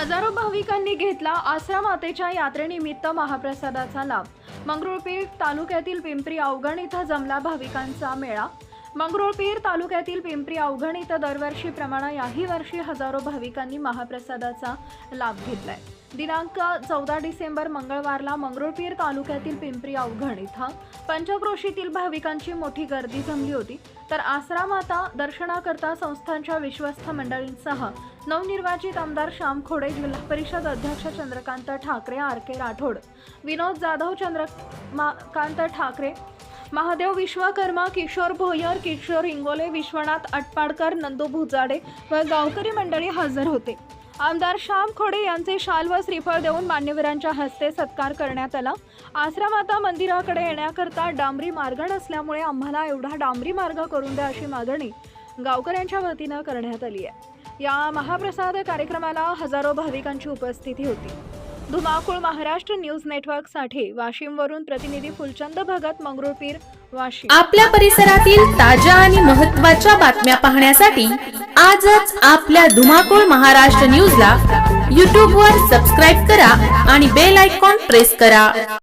हजारो भाविकांनी घेतला आसरा मातेच्या यात्रेनिमित्त महाप्रसादाचा लाभ. मंगरुळपीर तालुक्यातील पिंपरी अवघण इथं जमला भाविकांचा मेळा. मंगरुळपीर तालुक्यातील पिंपरी अवघण इथं दरवर्षीप्रमाणे याही वर्षी हजारो भाविकांनी महाप्रसादाचा लाभ घेतलाय. दिनांक चौदा डिसेंबर मंगळवारला मंगरुळपीर तालुक्यातील पिंपरी अवघण इथं पंचक्रोशीतील भाविकांची मोठी गर्दी जमली होती. तर आसरा माता दर्शनाकरता संस्थांच्या विश्वस्त मंडळींसह नवनिर्वाचित आमदार श्याम खोडे जिल्हा परिषद अध्यक्ष चंद्रकांत ठाकरे आर के राठोड विनोद जाधव चंद्रकांत ठाकरे महादेव विश्वकर्मा किशोर भोयर किशोर इंगोले विश्वनाथ अटपाडकर नंदू भुजाडे व गावकरी मंडळी हजर होते. आमदार श्याम खोडे यांचे शाल व श्रीफळ देऊन मान्यवरांच्या हस्ते सत्कार करण्यात आला. आसरा माता मंदिराकडे येण्याकरता डांबरी मार्ग नसल्यामुळे आम्हाला एवढा डांबरी मार्ग करून द्या अशी मागणी गावकऱ्यांच्या वतीनं करण्यात आली आहे. या महाप्रसाद कार्यक्रमाला हजारो भाविकांची उपस्थिती होती. धुमाकूळ महाराष्ट्र न्यूज नेटवर्कसाठी वाशिमवरून प्रतिनिधी फुलचंद भगत मंगरुळपीर वाशिम. आपल्या परिसरातील ताज्या आणि महत्त्वाच्या बातम्या पाहण्यासाठी आजच आपल्या धुमाकूळ महाराष्ट्र न्यूजला यूट्यूबवर सबस्क्राईब करा आणि बेल आयकॉन प्रेस करा.